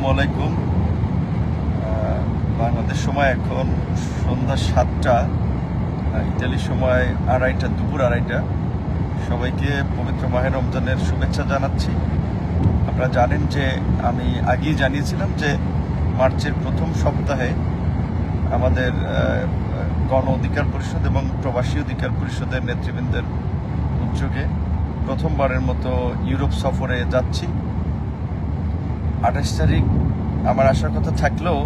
আসসালামু আলাইকুম। বাংলাদেশ সময় এখন সন্ধ্যা সাতটা ইতালির সময় আড়াইটা, দুপুর আড়াইটা। সবাইকে পবিত্র মাহের রমজানের শুভেচ্ছা জানাচ্ছি। আপনারা জানেন যে আমি আগেই জানিয়েছিলাম যে মার্চের প্রথম সপ্তাহে আমাদের গণ অধিকার পরিষদ এবং প্রবাসী অধিকার পরিষদের নেতৃবৃন্দের উদ্যোগে প্রথমবারের মতো ইউরোপ সফরে যাচ্ছি। আঠাশ তারিখ আমার আসার কথা থাকলেও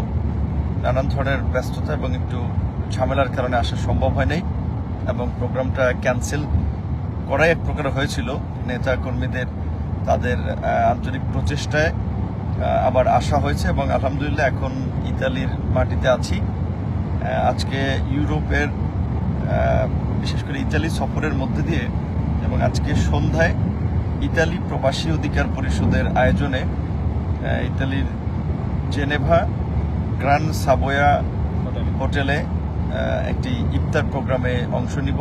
নানান ধরনের ব্যস্ততা এবং একটু ঝামেলার কারণে আসা সম্ভব হয় নাই এবং প্রোগ্রামটা ক্যান্সেল করাই এক প্রকার হয়েছিল। নেতা কর্মীদের তাদের আন্তরিক প্রচেষ্টায় আবার আসা হয়েছে এবং আলহামদুলিল্লাহ এখন ইতালির মাটিতে আছি। আজকে ইউরোপের বিশেষ করে ইতালি সফরের মধ্যে দিয়ে এবং আজকে সন্ধ্যায় ইতালি প্রবাসী অধিকার পরিষদের আয়োজনে ইতালির জেনেভা গ্রান সাবোয়া হোটেলে একটি ইফতার প্রোগ্রামে অংশ নিব।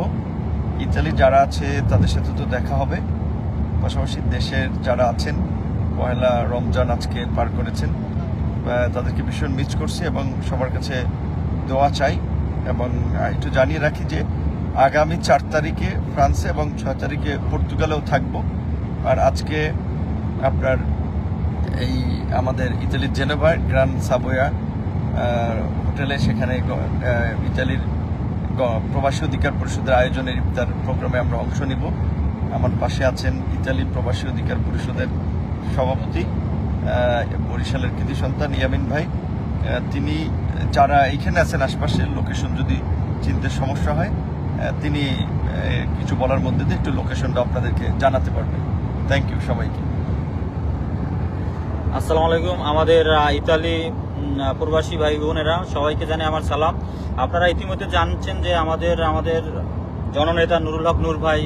ইতালি যারা আছে, তাদের সাথে তো দেখা হবে। পাশাপাশি দেশের যারা আছেন পয়লা রমজান আজকে পার করেছেন তাদেরকে ভীষণ মিস করছি এবং সবার কাছে দোয়া চাই এবং একটু জানিয়ে রাখি যে আগামী চার তারিখে ফ্রান্সে এবং ছয় তারিখে পর্তুগালেও থাকব। আর আজকে আপনার এই আমাদের ইতালির জেনেভার গ্রান সাবোয়া হোটেলে সেখানে ইতালির প্রবাসী অধিকার পরিষদের আয়োজনের ইফতার প্রোগ্রামে আমরা অংশ নিব। আমার পাশে আছেন ইতালি প্রবাসী অধিকার পরিষদের সভাপতি বরিশালের কৃতি সন্তান ইয়ামিন ভাই। তিনি যারা এইখানে আছেন আশপাশের লোকেশন যদি চিনতে সমস্যা হয় তিনি কিছু বলার মধ্যে দিয়ে একটু লোকেশনটা আপনাদেরকে জানাতে পারবেন। থ্যাংক ইউ সবাইকে। আসসালামু আলাইকুম। আমাদের ইতালি প্রবাসী ভাই বোনেরা সবাইকে জানে আমার সালাম। আপনারা ইতিমধ্যে জানছেন যে আমাদের আমাদের জননেতা নুরুল হক নূর ভাই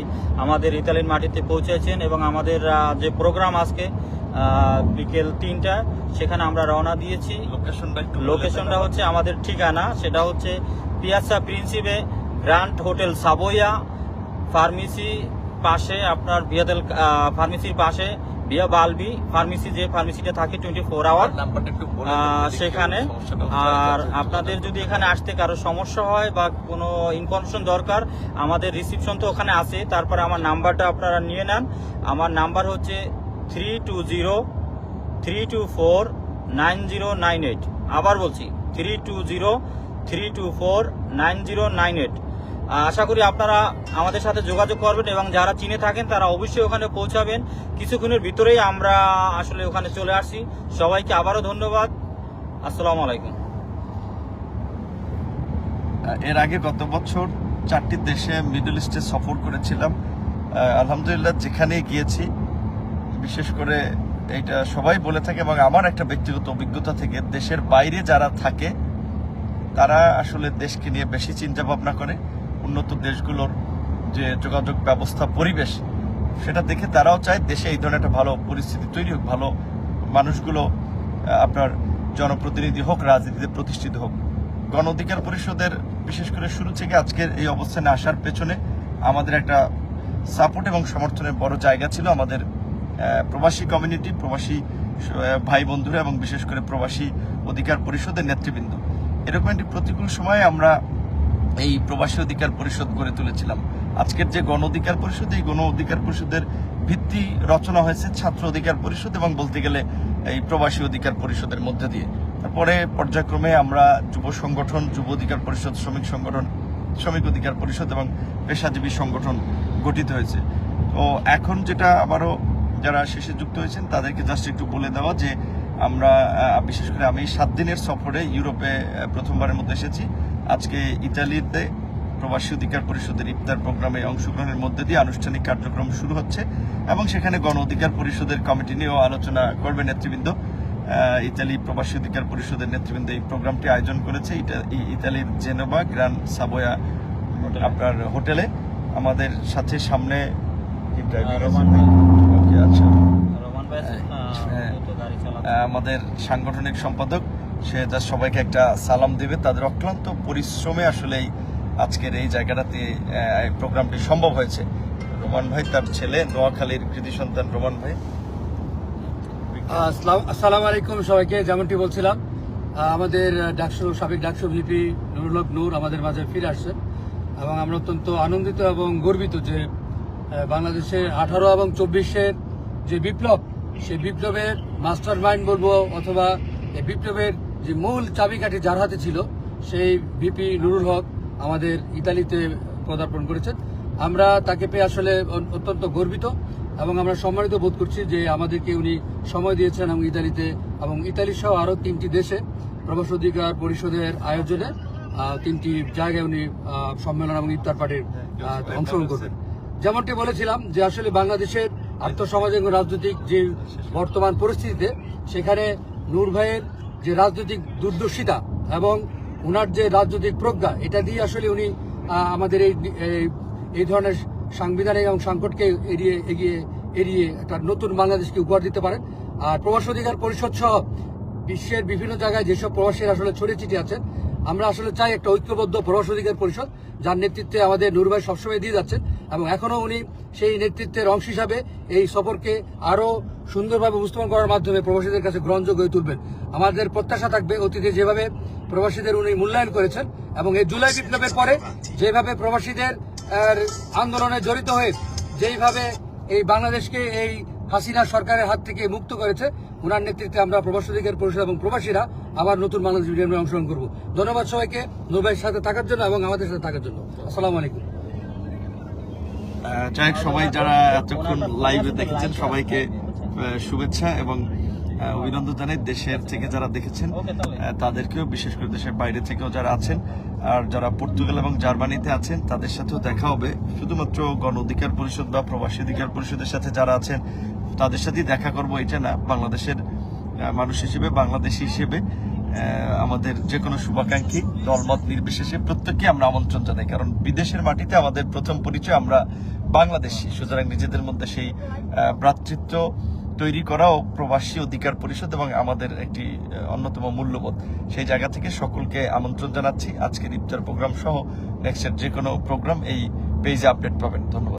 আমাদের ইতালির মাটিতে পৌঁছেছেন এবং আমাদের যে প্রোগ্রাম আজকে বিকেল তিনটা সেখানে আমরা রওনা দিয়েছি। লোকেশনটা লোকেশনটা হচ্ছে আমাদের ঠিকানা সেটা হচ্ছে Piazza Principe Grand Hotel Savoia pharmacy পাশে আপনার বিয়াদেল ফার্মেসির পাশে বিয়া বালবি ফার্মেসি যে ফার্মেসিটা থাকে টোয়েন্টি ফোর আওয়ার সেখানে আর আচ্ছা, আপনাদের যদি এখানে আসতে কারও সমস্যা হয় বা কোনো ইনফরমেশন দরকার আমাদের রিসিপশন তো ওখানে আছে তারপরে আমার নাম্বারটা আপনারা নিয়ে নেন। আমার নাম্বার হচ্ছে three two zero three two four nine zero nine eight আবার বলছি three two zero three two four nine zero nine eight আশা করি আপনারা আমাদের সাথে যোগাযোগ করবেন এবং যারা চিনে থাকেন, তারা অবশ্যই ওখানে পৌঁছাবেন। কিছুক্ষণের ভিতরেই আমরা আসলে ওখানে চলে আসছি। সবাইকে আবারও ধন্যবাদ। আসসালামু আলাইকুম। এর আগে গত বছর চারটি দেশে মিডল ইস্টে সফর করেছিলাম। আলহামদুলিল্লাহ যেখানে গিয়েছি, বিশেষ করে এইটা সবাই বলে থাকে এবং আমার একটা ব্যক্তিগত অভিজ্ঞতা থেকে, দেশের বাইরে যারা থাকে, তারা আসলে দেশকে নিয়ে বেশি চিন্তা ভাবনা করে। উন্নত দেশগুলোর যে যোগাযোগ ব্যবস্থা পরিবেশ, সেটা দেখে তারাও চায় দেশে এই ধরনের একটা ভালো পরিস্থিতি তৈরি হোক, ভালো মানুষগুলো আপনার জনপ্রতিনিধি হোক, রাজনীতিতে প্রতিষ্ঠিত হোক। গণ অধিকার পরিষদের বিশেষ করে শুরু থেকে আজকের এই অবস্থানে আসার পেছনে আমাদের একটা সাপোর্ট এবং সমর্থনের বড় জায়গা ছিল আমাদের প্রবাসী কমিউনিটি, প্রবাসী ভাই বন্ধুরা এবং বিশেষ করে প্রবাসী অধিকার পরিষদের নেতৃবৃন্দ। এরকম একটি প্রতিকূল সময়ে আমরা এই প্রবাসী অধিকার পরিষদ গড়ে তুলেছিলাম। আজকের যে গণ অধিকার পরিষদ, এই গণ অধিকার পরিষদের ভিত্তি রচনা হয়েছে ছাত্র অধিকার পরিষদ এবং বলতে গেলে এই প্রবাসী অধিকার পরিষদের মধ্যে দিয়ে। তারপরে পর্যায়ক্রমে আমরা যুব সংগঠন, যুব অধিকার পরিষদ, শ্রমিক সংগঠন, শ্রমিক অধিকার পরিষদ এবং পেশাজীবী সংগঠন গঠিত হয়েছে। তো এখন যেটা আবারও যারা শেষে যুক্ত হয়েছেন, তাদেরকে জাস্ট একটু বলে দেওয়া যে আমরা বিশেষ করে আমি সাত দিনের সফরে ইউরোপে প্রথমবারের মধ্যে এসেছি। আজকে ইতালিতে প্রবাসী অধিকার পরিষদের ইফতার প্রোগ্রামে অংশগ্রহণের মধ্যে দিয়ে আনুষ্ঠানিক কার্যক্রম শুরু হচ্ছে এবং সেখানে গণ অধিকার পরিষদের কমিটি নিয়েও আলোচনা করবে নেতৃবৃন্দ। ইতালি প্রবাসী অধিকার পরিষদের নেতৃবৃন্দ এই প্রোগ্রামটি আয়োজন করেছে। ইটা- ইতালির জেনোভা গ্রান সাবোয়া আপনার হোটেলে। আমাদের সাথে সামনে আচ্ছা। হ্যাঁ। আহ, আমাদের সাংগঠনিক সম্পাদক সে যা সবাইকে একটা সালাম দেবে। তাদের অক্লান্ত পরিশ্রমে আসলে আজকের এই জায়গাটাতে প্রোগ্রামটি সম্ভব হয়েছে। রোমান ভাই, তার ছেলে, নোয়াখালীর কৃতি সন্তান রোমান ভাই। আসসালাম আলাইকুম সবাইকে, যেমনটি বলছিলাম আমাদের ডাকসু, সাবেক ডাকসু ভিপি নুরুল নূর আমাদের মাঝে ফিরে আসছেন এবং আমরা অত্যন্ত আনন্দিত এবং গর্বিত যে বাংলাদেশে আঠারো এবং চব্বিশের যে বিপ্লব, সেই বিপ্লবের মাস্টার মাইন্ড বলব অথবা এই বিপ্লবের যে মূল চাবিকাঠি যার হাতে ছিল সেই ভিপি নুরুল হক আমাদের ইতালিতে পদার্পণ করেছেন। আমরা তাকে পেয়ে আসলে অত্যন্ত গর্বিত এবং আমরা সম্মানিত বোধ করছি যে আমাদেরকে উনি সময় দিয়েছেন এবং ইতালিতে এবং ইতালি সহ আরও তিনটি দেশে প্রবাস অধিকার পরিষদের আয়োজনে তিনটি জায়গায় উনি সম্মেলন এবং ইফতার পার্টির অংশগ্রহণ করবেন। যেমনটি বলেছিলাম যে আসলে বাংলাদেশের আর্থসামাজিক ও রাজনৈতিক যে বর্তমান পরিস্থিতিতে সেখানে নূর ভাইয়ের যে রাজনৈতিক দূরদর্শিতা এবং ওনার যে রাজনৈতিক প্রজ্ঞা, এটা দিয়ে আসলে উনি আমাদের এই, এই- ধরনের সাংবিধানিক এবং সংকটকে এড়িয়ে, এগিয়ে, এড়িয়ে একটা নতুন বাংলাদেশকে উপহার দিতে পারেন। আর প্রবাস অধিকার পরিষদ সহ বিশ্বের বিভিন্ন জায়গায় যেসব প্রবাসীরা আসলে ছড়িয়ে ছিটিয়ে আছেন আমরা আসলে চাই একটা ঐক্যবদ্ধ প্রবাস অধিকার পরিষদ, যার নেতৃত্বে আমাদের নুর ভাই সবসময় দিয়ে যাচ্ছেন। এবং এখনও উনি সেই নেতৃত্বের অংশ হিসাবে এই সফরকে আরও সুন্দরভাবে উপস্থাপন করার মাধ্যমে প্রবাসীদের কাছে গ্রহণযোগ্য হয়ে তুলবেন। আমাদের প্রত্যাশা থাকবে অতীতে যেভাবে প্রবাসীদের উনি মূল্যায়ন করেছেন এবং এই জুলাই বিপ্লবের পরে যেভাবে প্রবাসীদের আন্দোলনে জড়িত হয়ে যেইভাবে এই বাংলাদেশকে এই হাসিনা সরকারের হাত থেকে মুক্ত করেছে ওনার নেতৃত্বে আমরা প্রবাস অধিকার পরিষদ এবং প্রবাসীরা আবার নতুন বাংলাদেশ মিডিয়ামে অংশগ্রহণ করব। ধন্যবাদ সবাইকে নুরভাইয়ের সাথে থাকার জন্য এবং আমাদের সাথে থাকার জন্য। আসসালামু আলাইকুম। যাই সবাই যারা এতক্ষণ লাইভে দেখেছেন, সবাইকে শুভেচ্ছা এবং অভিনন্দন জানাই দেশের থেকে যারা দেখেছেন তাদেরকেও, বিশেষ করে দেশের বাইরে থেকেও যারা আছেন, আর যারা পর্তুগাল এবং জার্মানিতে আছেন, তাদের সাথেও দেখা হবে। শুধুমাত্র গণ অধিকার পরিষদ বা প্রবাসী অধিকার পরিষদের সাথে যারা আছেন, তাদের সাথেই দেখা করব, এটা না, বাংলাদেশের মানুষ হিসেবে, বাংলাদেশি হিসেবে। আমাদের যে কোনো শুভাকাঙ্ক্ষী দলমত নির্বিশেষে প্রত্যেককে আমরা আমন্ত্রণ জানাই। কারণ বিদেশের মাটিতে আমাদের প্রথম পরিচয় আমরা বাংলাদেশি। সুতরাং নিজেদের মধ্যে সেই ভ্রাতৃত্ব তৈরি করাও প্রবাসী অধিকার পরিষদ এবং আমাদের একটি অন্যতম মূল্যবোধ। সেই জায়গা থেকে সকলকে আমন্ত্রণ জানাচ্ছি। আজকের ইফতার প্রোগ্রাম সহ নেক্সটের যে কোনো প্রোগ্রাম এই পেজে আপডেট পাবেন। ধন্যবাদ।